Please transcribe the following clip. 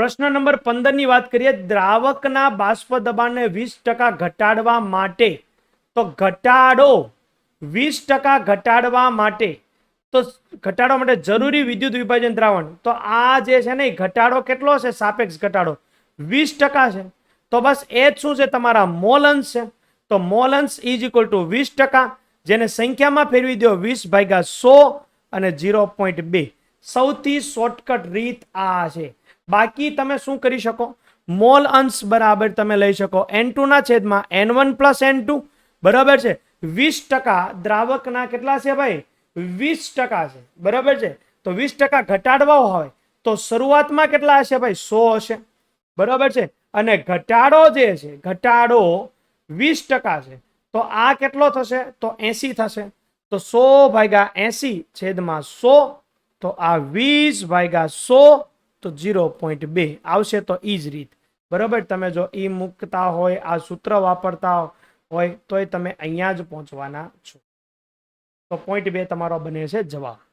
પ્રશ્ન નંબર પંદરની વાત કરીએ, દ્રાવકના બાષ્પ દબાણને વીસ ટકા ઘટાડવા માટે. તો ઘટાડો વીસ ટકા ઘટાડવા માટે. તો ઘટાડવા માટે જરૂરી વિદ્યુત વિભાજન દ્રાવણ. તો આ જે છે ને ઘટાડો કેટલો છે? સાપેક્ષ ઘટાડો. વીસ ટકા છે. તો બસ એ જ શું છે? તમારા મોલ અંશ છે. તો મોલન્સ ઇઝ ઇક્વલ ટુ વીસ ટકા. જેને સંખ્યામાં ફેરવી દો, વીસ ભાગ્યા સો અને ઝીરો પોઈન્ટ બે. સૌથી શોર્ટકટ રીત આ છે. બાકી તમે શું કરી શકો? મોલ અંશ બરાબર તમે લઈ શકો. એન ના છેદમાં n one plus n two બરાબર છે? વીસ ટકા દ્રાવકના કેટલા છે ભાઈ? વીસ ટકા છે. બરાબર છે? તો વીસ ટકા ઘટાડવા હોય તો શરૂઆતમાં કેટલા હશે ભાઈ? સો હશે. બરાબર છે? અને ઘટાડો જે છે, ઘટાડો વીસ ટકા છે. તો આ કેટલો થશે? તો એસી થશે. તો સો ભાગ્યા એસી છેદમાં સો તો આ વીસ ભાગ્યા સો તો ઝીરો પોઈન્ટ બે. આવશે તો એ જ રીત. બરાબર? તમે જો ઈ મૂકતા હોય, આ સૂત્ર વાપરતા હોય, તોય તમે અહીંયા જ પહોંચવાના છો. તો પોઈન્ટ બે તમારો બને છે જવાબ.